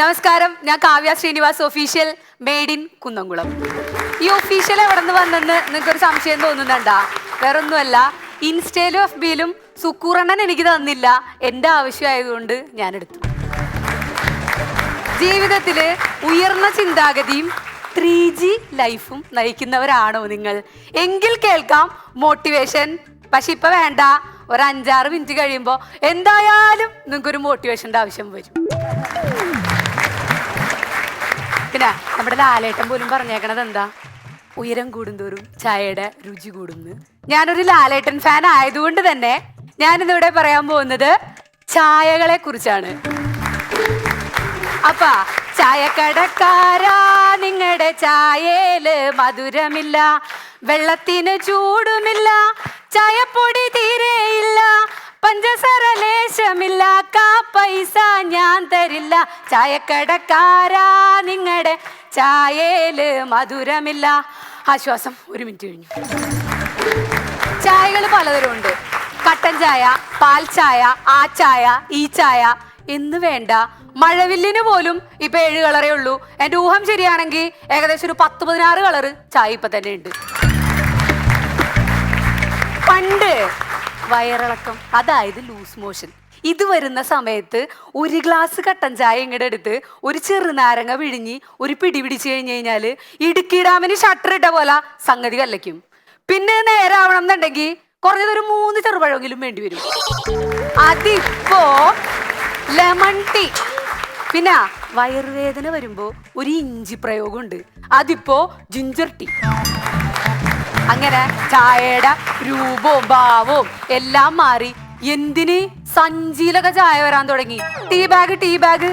നമസ്കാരം. ഞാൻ Kavya Srinivas official made in Kunnamkulam. ഈ ഒഫീഷ്യൽ എവിടെ നിന്ന് വന്നെന്ന് നിങ്ങൾക്ക് ഒരു സംശയം തോന്നുന്നുണ്ടാ? വേറൊന്നുമല്ല. ഇൻസ്റ്റയിലും എഫ് ബിയിലും സുക്കൂറണ്ണൻ എനിക്ക് തന്നില്ല. എന്റെ ആവശ്യമായതുകൊണ്ട് ഞാൻ എടുത്തു ജീവിതത്തിൽ ഉയർന്ന ചിന്താഗതിയും ത്രീ ജി ലൈഫും നയിക്കുന്നവരാണോ നിങ്ങൾ? എങ്കിൽ കേൾക്കാം മോട്ടിവേഷൻ പക്ഷെ ഇപ്പൊ വേണ്ട. ഒരു അഞ്ചാറ് മിനിറ്റ് കഴിയുമ്പോൾ എന്തായാലും നിങ്ങൾക്കൊരു മോട്ടിവേഷന്റെ ആവശ്യം വരും. പിന്നെ നമ്മുടെ ലാലേട്ടൻ പോലും പറഞ്ഞേക്കണത് എന്താ? ഉയരം കൂടുന്തോറും ചായയുടെ രുചി കൂടുന്നു. ഞാനൊരു ലാലേട്ടൻ ഫാൻ ആയതുകൊണ്ട് തന്നെ ഞാൻ ഞാനിന്നിവിടെ പറയാൻ പോകുന്നത് ചായകളെ കുറിച്ചാണ്. അപ്പ ചായക്കടക്കാരാ നിങ്ങളുടെ ചായയിൽ മധുരമില്ല വെള്ളത്തിന് ചൂടുമില്ല ചായപ്പൊടി തീരെയില്ല പഞ്ചസാര ലേശമില്ല കാ പൈസ ഞാൻ തരില്ല. ചായക്കടക്കാരാ നിങ്ങളുടെ ചായയിൽ മധുരമില്ല. ആശ്വാസം ഒരു മിനിറ്റ് കഴിഞ്ഞു. ചായകൾ പലതരം ഉണ്ട് കട്ടൻ ചായ പാൽ ചായ ആ ചായ ഈ ചായ. എന്ന് വേണ്ട. മഴവില്ലിന് പോലും ഇപ്പൊ ഏഴ് കളറേ ഉള്ളൂ. എന്റെ ഊഹം ശരിയാണെങ്കിൽ ഏകദേശം ഒരു പത്ത് പതിനാറ് കളറ് ചായ ഇപ്പൊ തന്നെ ഉണ്ട്. പണ്ട് വയറിളക്കം. അതായത് ലൂസ് മോഷൻ. ഇത് വരുന്ന സമയത്ത് ഒരു ഗ്ലാസ് കട്ടൻ ചായ ഇങ്ങടെ എടുത്ത് ഒരു ചെറുനാരങ്ങ പിഴിഞ്ഞ് ഒരു പിടി പിടിച്ചു കഴിഞ്ഞു കഴിഞ്ഞാൽ ഇടുക്കി ഡാമിന് ഷട്ടർ ഇട്ട പോലെ സംഗതി കല്ലയ്ക്കും പിന്നെ നേരാവണം എന്നുണ്ടെങ്കിൽ കുറഞ്ഞത് ഒരു മൂന്ന് ചെറുപഴമെങ്കിലും വേണ്ടി വരും. അതിപ്പോ ലെമൺ ടീ പിന്നെ വയറുവേദന വരുമ്പോ ഒരു ഇഞ്ചി പ്രയോഗമുണ്ട്. അതിപ്പോ ജിഞ്ചർ ടീ അങ്ങനെ ചായയുടെ രൂപവും ഭാവവും എല്ലാം മാറി. എന്തിന്? സഞ്ചിയിലൊക്കെ ചായ വരാൻ തുടങ്ങി. Tea bag tea bag.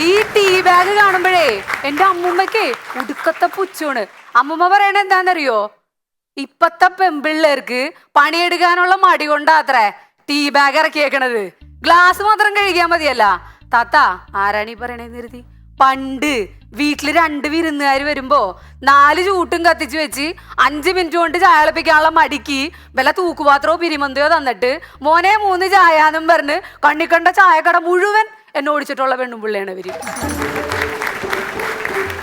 ഈ ടീ ബാഗ് കാണുമ്പോഴേ എന്റെ അമ്മുമ്മക്ക് ഉടുക്കത്തെ പുച്ചൂണ് അമ്മുമ്മ പറയണ എന്താണെന്നറിയോ? ഇപ്പത്തെ പെമ്പിള്ളേർക്ക് പണിയെടുക്കാനുള്ള മടി കൊണ്ടാത്രേ ടീ ബാഗ് ഇറക്കിയേക്കണത്. ഗ്ലാസ് മാത്രം കഴുകിയാൽ മതിയല്ല. താത്ത ആരാണീ പറയണേ നിർത്തി? പണ്ട് വീട്ടിൽ രണ്ട് വിരുന്നുകാർ വരുമ്പോ നാല് ചൂട്ടും കത്തിച്ച് വെച്ച് അഞ്ച് മിനിറ്റ് കൊണ്ട് ചായ തിളപ്പിക്കാനുള്ള മടിക്ക് വല്ല തൂക്കുപാത്രമോ പിരിമന്തയോ തന്നിട്ട് മോനെ മൂന്ന് ചായ എന്നും പറഞ്ഞ് കണ്ണിക്കണ്ട ചായക്കട മുഴുവൻ എന്നെ ഓടിച്ചിട്ടുള്ള പെണ്ണും പിള്ളയാണ് ഇവർ.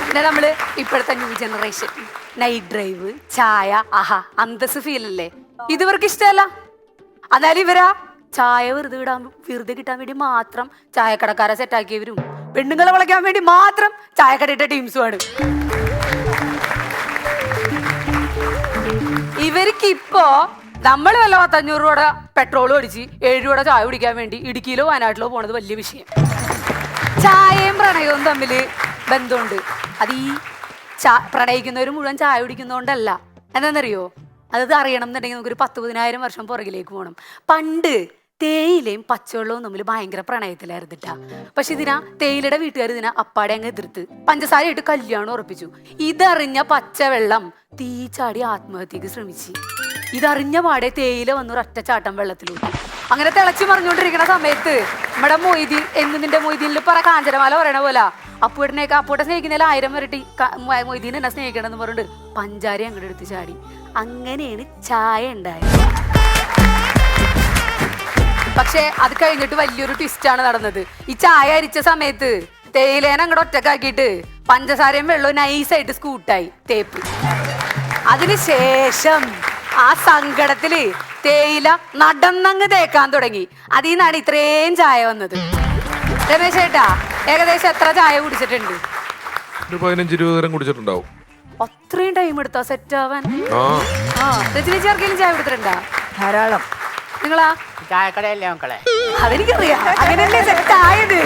പിന്നെ നമ്മൾ ഇപ്പോഴത്തെ ന്യൂ ജനറേഷൻ നൈറ്റ് ഡ്രൈവ് ചായ ആഹാ അന്തസ് ഫീൽ അല്ലേ? ഇവർക്ക് ഇഷ്ടമല്ല? എന്നാലും ഇവരാ ചായ വെറുതെ ഇടാൻ വെറുതെ കിട്ടാൻ വേണ്ടി മാത്രം ചായക്കടക്കാരെ സെറ്റാക്കിയവരും പെണ്ണുങ്ങളെ വിളയ്ക്കാൻ വേണ്ടി മാത്രം ചായക്കടയിട്ട ടീംസുമാണ് ഇവർക്ക് ഇപ്പോ നമ്മൾ വല്ല പത്തഞ്ഞൂറ് രൂപയുടെ പെട്രോൾ അടിച്ച് ഏഴ് രൂപയുടെ ചായ കുടിക്കാൻ വേണ്ടി ഇടുക്കിയിലോ വയനാട്ടിലോ പോണത് വലിയ വിഷയം. ചായയും പ്രണയവും തമ്മിൽ ബന്ധമുണ്ട്. അത് ഈ ചാ പ്രണയിക്കുന്നവർ മുഴുവൻ ചായ കുടിക്കുന്നതുകൊണ്ടല്ല എന്താണെന്നറിയോ അത് അറിയണം എന്നുണ്ടെങ്കിൽ നമുക്കൊരു പത്ത് പതിനായിരം വർഷം പുറകിലേക്ക് പോകണം പണ്ട് തേയിലയും പച്ചവെള്ളവും തമ്മിൽ ഭയങ്കര പ്രണയത്തിലായിരുന്നിട്ടാ പക്ഷെ ഇതിനാ തേയിലയുടെ വീട്ടുകാർ ഇതിനാ അപ്പാടെ അങ്ങ് എതിർത്ത്. പഞ്ചസാരയായിട്ട് കല്യാണം ഉറപ്പിച്ചു. ഇതറിഞ്ഞ പച്ചവെള്ളം തീ ചാടി ആത്മഹത്യക്ക് ശ്രമിച്ചു. ഇതറിഞ്ഞ പാടെ തേയില വന്നു ഒറ്റ ചാട്ടം വെള്ളത്തിലൂടെ അങ്ങനെ തിളച്ചു മറിഞ്ഞുകൊണ്ടിരിക്കുന്ന സമയത്ത് നമ്മുടെ മൊയ്തീൻ എന്ന് നിന്റെ മൊയ്തീനിൽ പറ കാഞ്ചനമാല പറയണ പോലെ. അപ്പൂട്ടനേക്ക് അപ്പൂട്ടെ സ്നേഹിക്കുന്നതിൽ ആയിരം വരട്ടി മൊയ്തീൻ എന്നെ സ്നേഹിക്കണമെന്ന് പറഞ്ഞിട്ട് പഞ്ചാരി അങ്ങോട്ട് എടുത്ത് ചാടി. അങ്ങനെയാണ് ചായ ഉണ്ടായത്. പക്ഷേ അത് കഴിഞ്ഞിട്ട് വലിയൊരു ട്വിസ്റ്റാണ് നടന്നത്. ഈ ചായ അരിച്ച സമയത്ത് തേയിലേനെ അങ്ങോട്ട് ഒറ്റക്കാക്കിയിട്ട് പഞ്ചസാരയും വെള്ളവും നൈസായിട്ട് സ്കൂട്ടായി തേപ്പ്. അതിനുശേഷം ആ സങ്കടത്തിൽ തേയില നടന്നങ്ങ് തേക്കാൻ തുടങ്ങി. അതിൽ നിന്നാണ് ഇത്രയും ചായ വന്നത്. രമേശ് ഏട്ടാ ഏകദേശം എത്ര ചായ കുടിച്ചിട്ടുണ്ട്? ഒരു പതിനഞ്ച് ഇരുപത് നേരം കുടിച്ചിട്ടുണ്ടാവും. അത്രയും ടൈം എടുത്താ സെറ്റ് ആവാൻ? ആ. ചായ കൊടുത്തിട്ടുണ്ടാ? ധാരാളം. നിങ്ങളാ? ചായക്കടയല്ലേ മക്കളെ? അതെനിക്കറിയാം. അങ്ങനെയല്ലേ സെറ്റ് ആയത്?